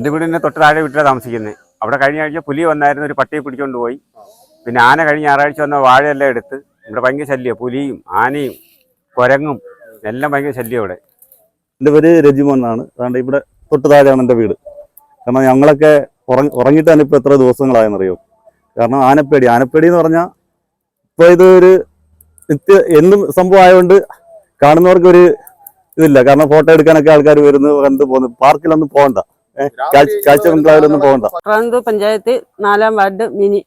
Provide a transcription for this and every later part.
എന്റെ വീടിന്റെ തൊട്ട് താഴെ വീട്ടിലാണ് താമസിക്കുന്നത് അവിടെ കഴിഞ്ഞ ആഴ്ച പുലി വന്നായിരുന്നു ഒരു പട്ടിയെ പിടിച്ചുകൊണ്ട് പോയി. പിന്നെ ആന കഴിഞ്ഞ ഞായറാഴ്ച വന്ന വാഴയെല്ലാം എടുത്ത് ഇവിടെ ഭയങ്കര ശല്യം. പുലിയും ആനയും കുരങ്ങും എല്ലാം ഭയങ്കര ശല്യം ഇവിടെ. എന്റെ പേര് രജിമോൻ എന്നാണ്. ഇവിടെ തൊട്ട് താഴെയാണ് എന്റെ വീട്. കാരണം ഞങ്ങളൊക്കെ ഉറങ്ങി ഉറങ്ങിയിട്ട് ഇപ്പോൾ എത്ര ദിവസങ്ങളായെന്നറിയോ? കാരണം ആനപ്പേടി. ആനപ്പേടി എന്ന് പറഞ്ഞാൽ ഇപ്പോൾ ഇത് ഒരു നിത്യ എന്തും സംഭവം ആയതുകൊണ്ട് കാണുന്നവർക്ക് ഒരു ഇതില്ല. കാരണം ഫോട്ടോ എടുക്കാനൊക്കെ ആൾക്കാർ വരുന്നു കണ്ടു പോകുന്നു. പാർക്കിലൊന്നും പോകണ്ട. കാഴ്ച കാഴ്ച ബംഗ്ലാവിലൊന്നും പോകണ്ട. ട്രാന്തൂർ പഞ്ചായത്ത് നാലാം വാർഡ് മിനി.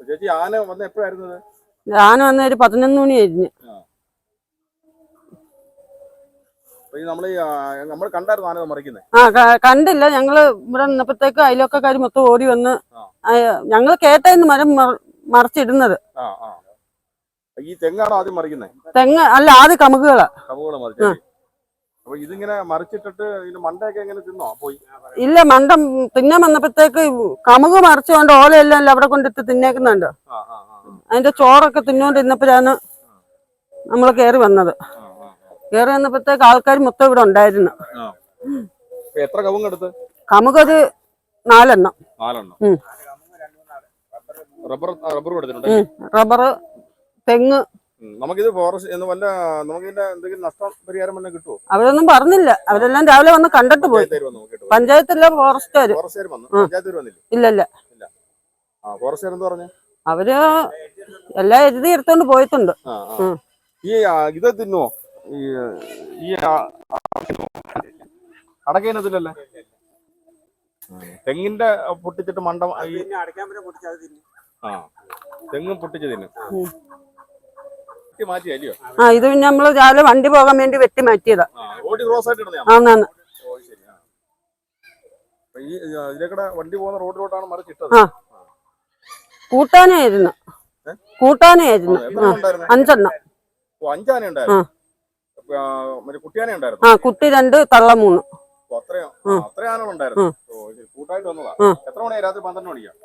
ചേച്ചി ആന വന്ന? ആന വന്ന ഒരു പതിനൊന്ന് മണിയായിരുന്നു. ആ. കണ്ടില്ല. ഞങ്ങൾ ഇവിടെ നിന്നപ്പോഴത്തേക്ക് അയലൊക്കാര് മൊത്തം ഓടി വന്ന് ഞങ്ങൾ ഞങ്ങൾ കേട്ടായിരുന്നു മരം മറ- മറിച്ചിടുന്നത്. ഈ തെങ്ങാണോ ആദ്യം മറിക്കുന്നത് തെങ്ങ് അല്ല ആദ്യം കമുകുകളാ. കമുകുകളാ അപ്പൊ ഇതിങ്ങനെ മറിച്ചിട്ടിട്ട് മണ്ടയൊക്കെ എങ്ങനെ തിന്നോ? പോയി. ഇല്ല മണ്ടം തിന്നാൻ വന്നപ്പോഴത്തേക്ക് കമുക് മറിച്ചുകൊണ്ട് ഓലയെല്ലാം അവിടെ കൊണ്ടിട്ട് തിന്നേക്കുന്നുണ്ട്. അതിന്റെ ചോറൊക്കെ തിന്നോണ്ടിരുന്നപ്പോഴാണ് നമ്മൾ കേറി വന്നത്. കേറി കയറി വന്നപ്പോഴത്തേക്ക് ആൾക്കാർ മൊത്തം ഇവിടെ ഉണ്ടായിരുന്നു. എത്ര കമുക് എടുത്ത്? കമുകൊരു നാലെണ്ണം. നാലെണ്ണം. ഉം. Rubber rubber. തെങ്ങ്. നമുക്കിത് ഫോറസ്റ്റ് എന്ന് വല്ല നമുക്ക് ഇതിന്റെ എന്തെങ്കിലും നഷ്ടപരിഹാരം വല്ലതും കിട്ടുമോ അവരൊന്നും പറഞ്ഞില്ല. അവരെല്ലാം രാവിലെ വന്ന് കണ്ടിട്ട് പോയി. പഞ്ചായത്തില്ല ഫോറസ്റ്റുകാര് ഇല്ല ഇല്ല. ആ ഫോറസ്റ്റുകാർ എന്ത് പറഞ്ഞു? അവർ എല്ലാം എഴുതി എടുത്തോണ്ട് പോയിട്ടുണ്ട്. ഈ ഇത് തിന്നുവോ ഈ തെങ്ങിന്റെ പൊട്ടിച്ചിട്ട് മണ്ടം തെങ്ങും പൊട്ടിച്ച് തിന്നും. ആ ഇത് പിന്നെ നമ്മൾ രാവിലെ വണ്ടി പോകാൻ വേണ്ടി വെട്ടി മാറ്റിയതാ ആന്നാന്ന്. കൂട്ടാനായിരുന്നു കൂട്ടാനായിരുന്നു അഞ്ചെണ്ണം. ആ, കുട്ടി രണ്ട് തള്ള മൂന്ന്.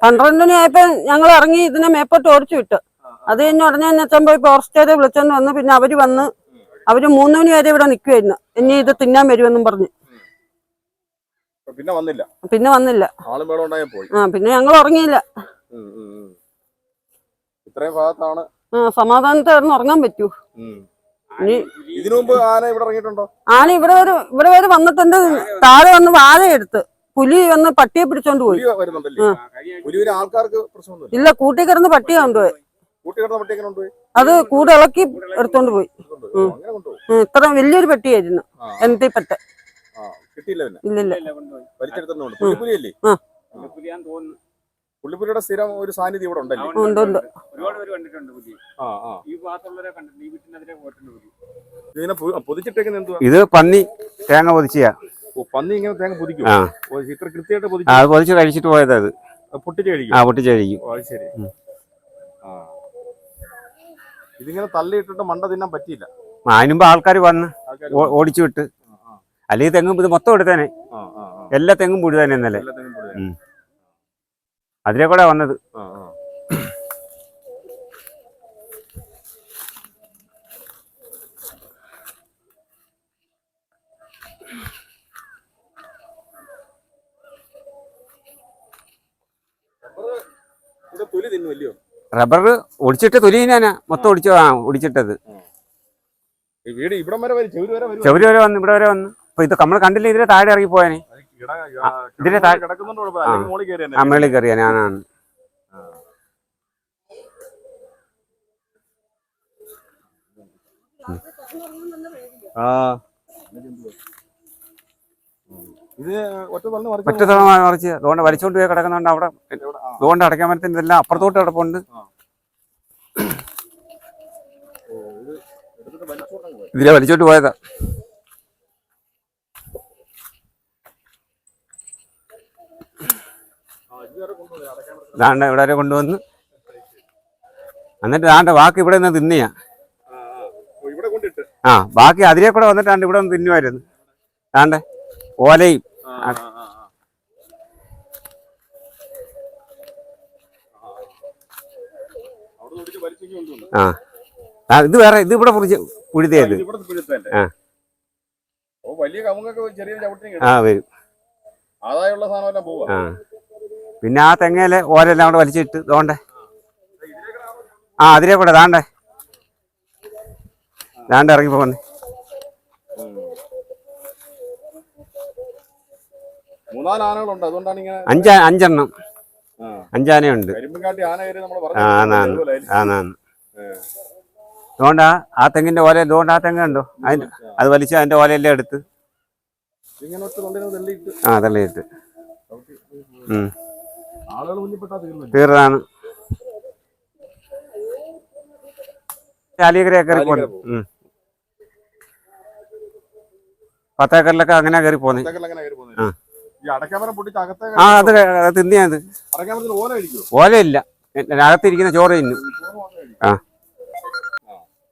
പന്ത്രണ്ട് മണിയായപ്പോ ഞങ്ങൾ ഇറങ്ങി ഇതിനെ മേപ്പോട്ട് ഓടിച്ചു വിട്ട്. അത് കഴിഞ്ഞ് ഉടനെ തന്നെ പോയി ഫോറസ്റ്റുകാരെ വിളിച്ചോണ്ട് വന്ന് പിന്നെ അവർ വന്ന് അവർ മൂന്ന് മണി വരെ ഇവിടെ നിൽക്കുമായിരുന്നു ഇനി ഇത് തിന്നാൻ വരുമെന്നും പറഞ്ഞ്. പിന്നെ വന്നില്ല. പിന്നെ വന്നില്ല. ആ പിന്നെ ഞങ്ങൾ ഉറങ്ങിയില്ല. ഇത്രയും ഭാഗത്താണ്. സമാധാനത്തായിരുന്നു ഉറങ്ങാൻ പറ്റൂ. ഇതിനു മുമ്പ് ആന ഇവിടെ ഇറങ്ങിയിട്ടുണ്ടോ? ആന ഇവിടെ വരെ ഇവിടെ വരെ വന്നിട്ടുണ്ട് താഴെ വന്ന് വാഴ എടുത്ത് പുലി വന്ന് പട്ടിയെ പിടിച്ചോണ്ട് പോയി. ഇല്ല കൂട്ടി കിടന്ന് പട്ടിയെ കൊണ്ടുപോയി. അത് കൂടെ ഇളക്കി എടുത്തോണ്ട് പോയി. ഇത്ര വലിയൊരു പെട്ടിയായിരുന്നു. ആ, പെട്ട? ഇല്ലില്ല. പുള്ളിപ്പുലിയുടെ സ്ഥിരം ഒരു സാന്നിധ്യം ഇവിടെ ഉണ്ടല്ലേ? ഉണ്ട് ഉണ്ട് ഒരുപാട് പേര് കണ്ടിട്ടുണ്ട് പുലി ആ ആ. ഈ ഭാഗത്തുള്ളവരെ കണ്ടിട്ടുണ്ട്. ഈ വീട്ടിനെതിരെ പോയിട്ടുണ്ട് പുലി. ഇതിനെ പൊ- പൊതിച്ചിട്ടേക്കുന്ന എന്തുവാ? ഇത് പന്നി തേങ്ങ പൊതിച്ചിയാ. പന്നി ഇങ്ങനെ തേങ്ങ പൊതിക്കും? ഇത്ര കൃത്യമായിട്ട് പൊതിച്ചു പൊതിക്കും? അത് പൊതിച്ച് കഴിച്ചിട്ട് പോയത് അത് പൊട്ടിച്ച് കഴിക്കും? ആ പൊട്ടിച്ച് കഴിക്കും. ഓ, ശരി. ഇതിങ്ങനെ തള്ളിയിട്ടിട്ട് മണ്ട തിന്നാൻ പറ്റിയില്ല. അതിനുമ്പോ ആൾക്കാർ വന്ന് ഓടിച്ചു വിട്ട്. അല്ലെങ്കിൽ തെങ്ങും ഇത് മൊത്തം എടുത്തേനെ. എല്ലാ തെങ്ങും ഇന്നലെ. എല്ലാത്തിനും കൂടുതൽ. ഉം. അതിലെ കൂടെ വന്നത്. തൊലി തിന്നുമല്ലയോ റബ്ബർ ഒടിച്ചിട്ട് തൊലിനാ മൊത്തം ഒടിച്ചു ആ ഒടിച്ചിട്ടത്. ഈ വീട് ഇവിടം വരെ ചെവിര് വരെ വരും. ചെവര് വരെ വന്ന് ഇവിടെ വരെ വന്ന്. അപ്പൊ ഇത് നമ്മൾ കണ്ടില്ല ഇതിന്റെ താഴെ ഇറങ്ങി പോയാനെ ഇതിന്റെ ആ മേളിൽ കയറിയാ ഞാനാണ്. ആ. ഇത് ഒറ്റ മറിച്ച് ഒറ്റ തവണ മറിച്ച് അതുകൊണ്ട് വലിച്ചോണ്ട് പോയി കിടക്കുന്നുണ്ട് അവിടെ. അതുകൊണ്ട് അടയ്ക്കാൻ പറ്റുന്ന ഇതെല്ലാം അപ്പുറത്തോട്ട് കിടപ്പുണ്ട്. ഇതിലെ വലിച്ചോട്ട് പോയതാ. ദാണ്ട ഇവിടെ വരെ കൊണ്ടുവന്ന്. എന്നിട്ട് ദാണ്ട ബാക്കി ഇവിടെ നിന്ന് തിന്നിയാ. ആ, ബാക്കി അതിലെ കൂടെ വന്നിട്ടാണ്ട് ഇവിടെ ഒന്ന് തിന്നുമായിരുന്നു ദാണ്ടേ ഓലയും ആ, ആ, ഇത് വേറെ ഇത് ഇവിടെ പുറിച്ച് പിഴുത്തല്ലേ? ആ. വലിയ കമുങ്ങൊക്കെ ചെറിയ ആ വരും. ആദായമുള്ള സാധനം എല്ലാം പോവാ. ആ. പിന്നെ ആ തെങ്ങയിലെ ഓരെല്ലാം കൂടെ വലിച്ചിട്ട് തോണ്ടേ ആ അതിലേ കൂടെ താണ്ടേ താണ്ട് ഇറങ്ങി പോകുന്നേ മൂന്നാൽ ആനകളുണ്ട്. അതുകൊണ്ടാണ് ഇങ്ങനെ അഞ്ചാ അഞ്ചെണ്ണം. അഞ്ചാനയുണ്ട്. അതുകൊണ്ടാ ആന കയറി നമ്മൾ ആ, ആന്നാന്ന്. ആന്നാന്ന് അതുകൊണ്ട് ആ തെങ്ങിന്റെ ഓല അതുകൊണ്ട് ആ തെങ്ങ് കണ്ടോ. അതിന് അത് വലിച്ച് അതിന്റെ ഓലയെല്ലാം എടുത്ത്. ആ തള്ളിയിട്ട്. തീർന്നാണ് കയറി പത്തേക്കറിലൊക്കെ അങ്ങനെ കയറി പോന്നെ. ആ. ആ അത്. തിന്നിയത് ഓലയില്ല. അകത്തിരിക്കുന്ന ചോറ് തിന്നു. ആ.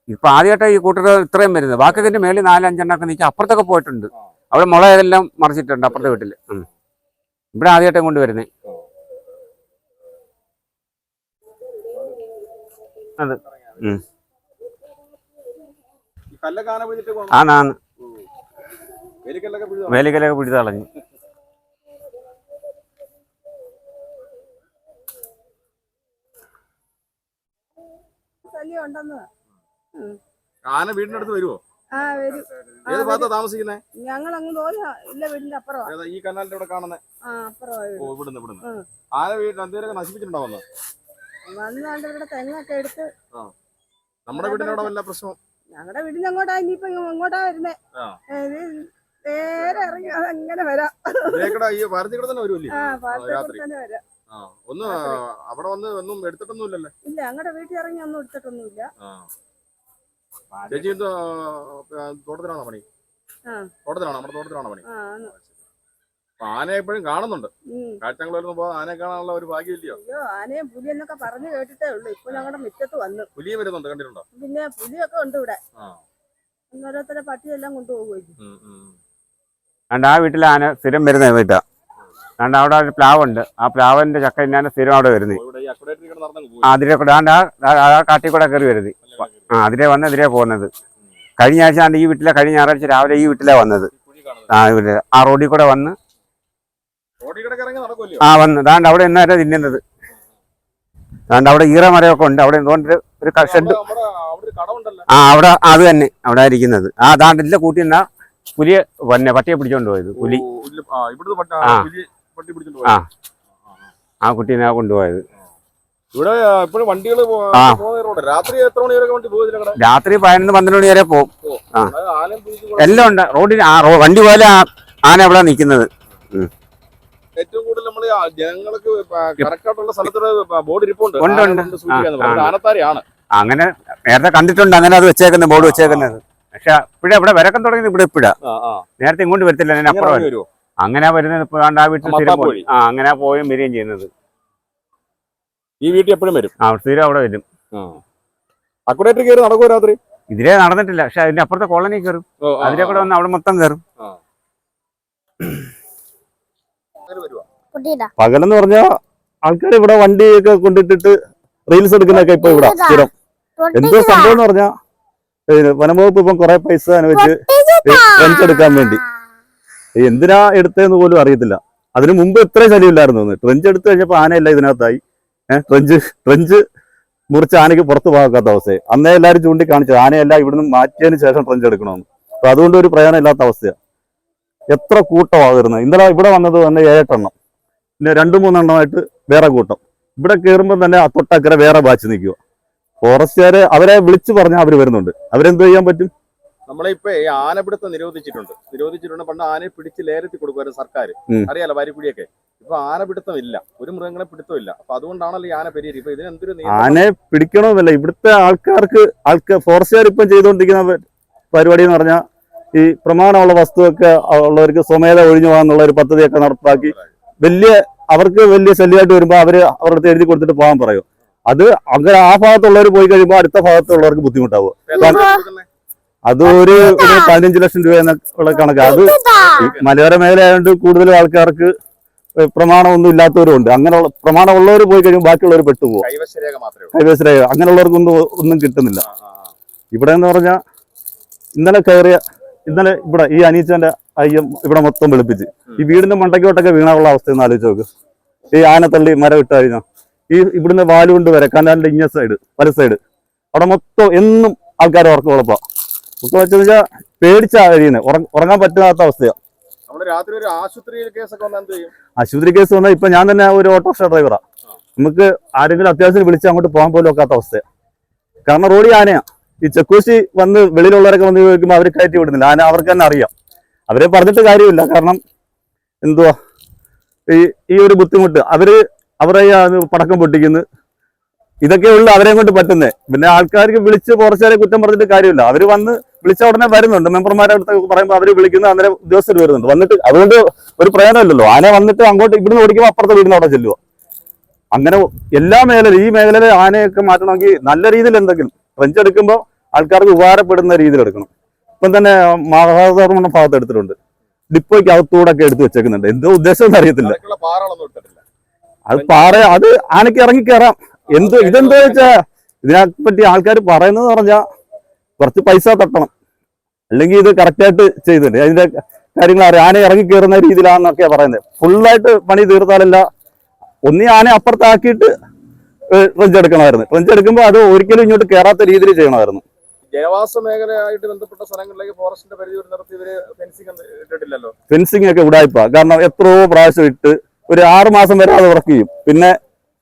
ഇപ്പൊ ആദ്യമായിട്ട് ഈ കൂട്ടർ ഇത്രയും വരുന്നത്. ബാക്കിയൊക്കെ മേളിൽ നാലഞ്ചെണ്ണൊക്കെ നിൽക്കുക അപ്പുറത്തൊക്കെ പോയിട്ടുണ്ട്. അവിടെ മുള ഏതെല്ലാം മറിച്ചിട്ടുണ്ട് അപ്പുറത്തെ വീട്ടിൽ. ഉം. ഇവിടെ ആദ്യമായിട്ടും കൊണ്ടുവരുന്നേ അത്. ആന്നാന്ന് വേലിക്കല്ലൊക്കെ പിടിച്ചു ശല്യം ഉണ്ടെന്ന്. ആന വീടിന്റെ അടുത്ത് വരുമോ ആ വരും. ഏത് ഭാഗത്താ താമസിക്കുന്നത് ഞങ്ങൾ അങ്ങ് തോന്നി ഇല്ല വീടിന്റെ അപ്പുറം ഏതാ ഈ കനാലിന്റെ ഇവിടെ കാണുന്നത് ആ അപ്പുറമാ ഓ ഇവിടുന്ന് ഇവിടുന്ന്. ആന വീടിന് എന്തെങ്കിലും നശിപ്പിച്ചിട്ടുണ്ടോ വന്ന്? വന്നാണ്ട് ഇവിടെ തെങ്ങൊക്കെ എടുത്ത്. നമ്മുടെ വീടിനോട് വല്ല പ്രശ്നം ഞങ്ങളുടെ വീടിന് അങ്ങോട്ടാ ഇനിയിപ്പൊ ഇങ്ങ് ഇങ്ങോട്ടാ വരുന്നേ. നേരെ ഇറങ്ങി അങ്ങനെ വരാം. ആ രാത്രി. തന്നെ വരാം. ഒന്ന് അവിടെ വന്ന് ഒന്നും എടുത്തിട്ടൊന്നുമില്ലല്ലേ? ഇല്ല അങ്ങടെ വീട്ടിൽ ഇറങ്ങി ഒന്നും എടുത്തിട്ടൊന്നുമില്ല. ആ. ചേച്ചി എന്തോ തോട്ടത്തിലാണോ പണി? ആ. തോട്ടത്തിലാണോ? നമ്മുടെ തോട്ടത്തിലാണോ പണി? ആ ആണ്. ആനയെ എപ്പോഴും കാണുന്നുണ്ട്. കാഴ്ചകളൊന്നും പോകാൻ ആനയെ കാണാനുള്ള ഒരു ഭാഗ്യമില്ലയോ? അയ്യോ ആനയും പുലിയെന്നൊക്കെ പറഞ്ഞു കേട്ടിട്ടേ ഉള്ളൂ. ഇപ്പൊ ഞങ്ങളുടെ മുറ്റത്ത് വന്നു. പുലിയും വരുന്നുണ്ട് കണ്ടിട്ടുണ്ടോ? പിന്നെ പുലിയൊക്കെ ഉണ്ട് ഇവിടെ. ആ. ഓരോരുത്തരെ പട്ടിയെല്ലാം കൊണ്ടുപോകുമായിരിക്കും ആ വീട്ടിലെ ആന സ്ഥിരം വരുന്ന വീട്ടാ അതുകൊണ്ട് അവിടെ ഒരു പ്ലാവുണ്ട്. ആ പ്ലാവിന്റെ ചക്ക തിന്നാൻ സ്ഥിരം അവിടെ വരുന്നത് അതിലെ കൂടെ ആ- കാട്ടിൽ കൂടെ കയറി വരുന്നത് ആ അതിലെ വന്ന് അതിലെ പോകുന്നത്. കഴിഞ്ഞ ആഴ്ച ആണ്ട് ഈ വീട്ടിലെ കഴിഞ്ഞ ഞായറാഴ്ച രാവിലെ ഈ വീട്ടിലെ വന്നത്. ആ ഇവിടെ ആ റോഡിൽ കൂടെ വന്ന് ആ വന്ന്. ദാണ്ട് അവിടെ എന്നാ തിന്നുന്നത്. ദാണ്ട് അവിടെ ഈറമരമൊക്കെ ഉണ്ട്. അവിടെ എന്തുകൊണ്ട് ഒരു ഷെഡ്. ആ അവിടെ അത് തന്നെ അവിടെ ഇരിക്കുന്നത്. ആ ദാണ്ട് ഇല്ല കൂട്ടി എന്നാ പുലിയെ പിന്നെ പട്ടിയെ പിടിച്ചോണ്ട് പോയത് പുലി. ആ, ആ. ആ. കുട്ടീനെ കൊണ്ടുപോയത്. ഇവിടെ ഇപ്പോഴും വണ്ടികൾ രാത്രി എത്ര മണി വരെ വണ്ടി കട രാത്രി പതിനൊന്ന് പന്ത്രണ്ട് മണി വരെ പോകും. ആ. എല്ലാം ഉണ്ട്. റോഡിന് ആ വണ്ടി പോലെ ആന അവിടെ നിൽക്കുന്നത്. ഏറ്റവും കൂടുതൽ നമ്മൾ ജനങ്ങൾക്ക് സ്ഥലത്ത് ബോർഡ് ഇരിപ്പുണ്ട്. ആനത്താരെയാണ്. അങ്ങനെ നേരത്തെ കണ്ടിട്ടുണ്ട്. അങ്ങനെ അത് വെച്ചേക്കുന്നത് ബോർഡ് വെച്ചേക്കുന്നത്. പക്ഷെ ഇവിടെ ഇവിടെ വിരക്കം തുടങ്ങിയത് ഇവിടെ ഇപ്പഴാ. നേരത്തെ ഇങ്ങോട്ട് വരത്തില്ല അതിന് അപ്പുറം വരുമോ അങ്ങനെ വരുന്നത് ഇപ്പൊ ആ വീട്ടിൽ സ്ഥിരം പോയി. ആ അങ്ങനെ പോയും വരികയും ചെയ്യുന്നത്. ഈ വീട്ടിൽ എപ്പോഴും വരും? ആ സ്ഥിരം അവിടെ വരും. അക്കുഡേറ്റർ കയറി നടക്കുമോ രാത്രി? ഇതിലേ നടന്നിട്ടില്ല. പക്ഷെ അതിന്റെ അപ്പുറത്തെ കോളനി കയറും. അതിലെ കൂടെ വന്ന് അവിടെ മൊത്തം കയറും. പകലെന്ന് പറഞ്ഞാ ആൾക്കാർ ഇവിടെ വണ്ടിയൊക്കെ കൊണ്ടിട്ടിട്ട് റീൽസ് എടുക്കുന്നൊക്കെ ഇപ്പൊ ഇവിടെ സ്ഥിരം. എന്തോ സംഭവം എന്ന് പറഞ്ഞാൽ വനംവകുപ്പ് ഇപ്പം കുറെ പൈസ അനുവദിച്ച് റെന്റ് എടുക്കാൻ വേണ്ടി. എന്തിനാ എടുത്തതെന്ന് പോലും അറിയത്തില്ല. അതിനു മുമ്പ് എത്ര ശല്യമില്ലായിരുന്നു ട്രഞ്ച് എടുത്തു കഴിഞ്ഞപ്പോൾ ആനയല്ല ഇതിനകത്തായി. ഏഹ് ട്രഞ്ച് ട്രെഞ്ച് മുറിച്ച് ആനയ്ക്ക് പുറത്ത് പോകാത്ത അവസ്ഥയെ അന്നേ എല്ലാവരും ചൂണ്ടിക്കാണിച്ചത് ആനയല്ല ഇവിടുന്ന് മാറ്റിയതിന് ശേഷം ട്രഞ്ച് എടുക്കണമെന്ന്. അപ്പൊ അതുകൊണ്ട് ഒരു പ്രയോജനം ഇല്ലാത്ത അവസ്ഥയാണ് എത്ര കൂട്ടമാകുന്നത് ഇന്നലെ ഇവിടെ വന്നത് തന്നെ ഏഴെട്ടെണ്ണം. പിന്നെ രണ്ടു മൂന്നെണ്ണമായിട്ട് വേറെ കൂട്ടം. ഇവിടെ കയറുമ്പോൾ തന്നെ തൊട്ടക്കരെ വേറെ ബാച്ച് നിൽക്കുക. ഫോറസ്റ്റുകാരെ അവരെ വിളിച്ചു പറഞ്ഞാൽ അവർ വരുന്നുണ്ട്. അവരെന്ത് ചെയ്യാൻ പറ്റും? നമ്മളെ ഇപ്പൊ ഈ ആനപിടുത്തം നിരോധിച്ചിട്ടുണ്ട്. നിരോധിച്ചിട്ടുണ്ട്. പണ്ട് ആനയെ പിടിച്ച് ലേലത്തിൽ കൊടുക്കുമായിരുന്നു സർക്കാർ അറിയാലോ വാരിക്കുടിയൊക്കെ ഇപ്പൊ ആനപിടുത്തം ഇല്ല. ഒരു മൃഗങ്ങളെ പിടുത്തം ഇല്ല. അപ്പൊ അതുകൊണ്ടാണല്ലോ ഈ ആന പെരിയരി. ഇപ്പൊ ഇതിന് എന്തൊരു ആനെ ആനയെ പിടിക്കണമെന്നല്ല ഇവിടുത്തെ ആൾക്കാർക്ക് ആൾക്കാർ ഫോറസ്റ്റുകാർ ഇപ്പം ചെയ്തുകൊണ്ടിരിക്കുന്ന പരിപാടി എന്ന് പറഞ്ഞാൽ ഈ പ്രമാണമുള്ള വസ്തുവൊക്കെ ഉള്ളവർക്ക് സ്വമേധ ഒഴിഞ്ഞു പോകാന്നുള്ള ഒരു പദ്ധതിയൊക്കെ നടപ്പാക്കി. വലിയ അവർക്ക് വലിയ ശല്യമായിട്ട് വരുമ്പോൾ അവർ അവരുടെ അടുത്ത് എഴുതി കൊടുത്തിട്ട് പോകാൻ പറയും. അത് അങ്ങനെ ആ ഭാഗത്തുള്ളവർ പോയി കഴിയുമ്പോൾ അടുത്ത ഭാഗത്തുള്ളവർക്ക് ബുദ്ധിമുട്ടാവും. എത്ര കൊടുക്കുന്നെ? അത് ഒരു ഒരു പതിനഞ്ച് ലക്ഷം രൂപ എന്നുള്ള കണക്ക്. അത് മലയോര മേഖലയായതുകൊണ്ട് കൂടുതൽ ആൾക്കാർക്ക് പ്രമാണമൊന്നും ഇല്ലാത്തവരും ഉണ്ട് അങ്ങനെയുള്ള പ്രമാണമുള്ളവർ പോയി കഴിയുമ്പോൾ ബാക്കിയുള്ളവർ പെട്ടുപോകും കൈവശരേഖ മാത്രമേ ഉള്ളൂ. കൈവശ അങ്ങനെയുള്ളവർക്കൊന്നും ഒന്നും കിട്ടുന്നില്ല. ഇവിടെ എന്ന് പറഞ്ഞാൽ ഇന്നലെ കയറിയ ഇന്നലെ ഇവിടെ ഈ അനീച്ചന്റെ അയ്യം ഇവിടെ മൊത്തം വെളുപ്പിച്ച്. ഈ വീടിന്റെ മണ്ടയ്ക്കോട്ടൊക്കെ വീണാനുള്ള അവസ്ഥ ഒന്ന് ആലോചിച്ച് നോക്ക്. ഈ ആനത്തള്ളി മരം ഇട്ട് കഴിഞ്ഞാൽ ഈ ഇവിടുന്ന് വാലുകൊണ്ട് വരെ കനാലിന്റെ ഇഞ്ഞ സൈഡ് പല സൈഡ് അവിടെ മൊത്തം എന്നും ആൾക്കാർ ഉറക്കം ഉറക്കം വെച്ചെന്ന് വെച്ചാൽ പേടിച്ചാ കഴിയുന്നത് ഉറങ്ങാൻ പറ്റാത്ത അവസ്ഥയാണ് ആശുപത്രി കേസ് വന്നാൽ ഇപ്പൊ ഞാൻ തന്നെ ഒരു ഓട്ടോറിക്ഷ ഡ്രൈവറാ. നമുക്ക് ആരെങ്കിലും അത്യാവശ്യം വിളിച്ച് അങ്ങോട്ട് പോകാൻ പോലും ഒക്കാത്ത അവസ്ഥയാണ് കാരണം റോഡ് ആനയാ. ഈ ചെക്കൂശി വന്ന് വെളിയിലുള്ളവരൊക്കെ വന്ന് ചോദിക്കുമ്പോൾ അവർ കയറ്റി വിടുന്നില്ല. ആന അവർക്ക് തന്നെ അറിയാം. അവരെ പറഞ്ഞിട്ട് കാര്യമില്ല. കാരണം എന്തുവാ? ഈ ഈ ഒരു ബുദ്ധിമുട്ട്. അവർ അവരെ പടക്കം പൊട്ടിക്കുന്നു. ഇതൊക്കെ ഉള്ളു അവരെ കൊണ്ട് പറ്റുന്നേ. പിന്നെ ആൾക്കാർക്ക് വിളിച്ച് കുറച്ചേരെ കുറ്റം പറഞ്ഞിട്ട് കാര്യമില്ല. അവർ വന്ന് വിളിച്ച ഉടനെ വരുന്നുണ്ട്. മെമ്പർമാരുടെ അടുത്ത് പറയുമ്പോൾ അവർ വിളിക്കുന്ന അന്നേരം ഉദ്യോഗസ്ഥർ വരുന്നുണ്ട്. വന്നിട്ട് അതുകൊണ്ട് ഒരു പ്രയോജനമില്ലല്ലോ. ആന വന്നിട്ട് അങ്ങോട്ട് ഇവിടുന്ന് ഓടിക്കുമ്പോൾ അപ്പുറത്തെ വീടിന് അവിടെ ചെല്ലുക അങ്ങനെ എല്ലാ മേഖലയിലും ഈ മേഖലയിലെ ആനയൊക്കെ മാറ്റണമെങ്കിൽ നല്ല രീതിയിൽ എന്തെങ്കിലും ഫ്രഞ്ച് എടുക്കുമ്പോൾ ആൾക്കാർക്ക് ഉപകാരപ്പെടുന്ന രീതിയിൽ എടുക്കണം. ഇപ്പം തന്നെ മഹാധർമ്മ ഭാഗത്ത് എടുത്തിട്ടുണ്ട്. ഡിപ്പോയ്ക്ക് അകത്തൂടെ ഒക്കെ എടുത്ത് വെച്ചേക്കുന്നുണ്ട്. എന്തോ ഉദ്ദേശം അറിയത്തില്ല. അത് പാറ അത് ആനയ്ക്ക് ഇറങ്ങി കയറാം എന്തോ ഇതെന്തോ വെച്ചാ ഇതിനെ പറ്റി ആൾക്കാർ പറയുന്നത് പറഞ്ഞാൽ കുറച്ച് പൈസ തട്ടണം. അല്ലെങ്കിൽ ഇത് കറക്റ്റായിട്ട് ചെയ്തിട്ടുണ്ട് അതിന്റെ കാര്യങ്ങൾ അറിയാം. ആന ഇറങ്ങി കയറുന്ന രീതിയിലാണെന്നൊക്കെയാ പറയുന്നത്. ഫുള്ളായിട്ട് പണി തീർത്താലല്ല. ഒന്നി ആന അപ്പുറത്താക്കിയിട്ട് ഫ്രഞ്ച് എടുക്കണമായിരുന്നു. ഫ്രഞ്ച് എടുക്കുമ്പോൾ അത് ഒരിക്കലും ഇങ്ങോട്ട് കയറാത്ത രീതിയിൽ ചെയ്യണമായിരുന്നു. ജനവാസ മേഖലയായിട്ട് ബന്ധപ്പെട്ട സ്ഥലങ്ങളിലേക്ക് ഫോറസ്റ്റിന്റെ പരിധി നിർത്തി ഇവർ ഫെൻസിങ് ഇട്ടിട്ടില്ലല്ലോ? ഫെൻസിങ് ഒക്കെ ഉടായ്പ കാരണം എത്രയോ പ്രാവശ്യം ഇട്ട് ഒരു ആറ് മാസം വരെ അത് വർക്ക് ചെയ്യും. പിന്നെ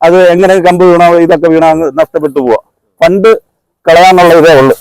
അത് എങ്ങനെ കമ്പ് വീണോ ഇതൊക്കെ വീണോ നഷ്ടപ്പെട്ടു പോവാ. ഫണ്ട് കളയാന്നുള്ള ഇതേ ഉള്ളു.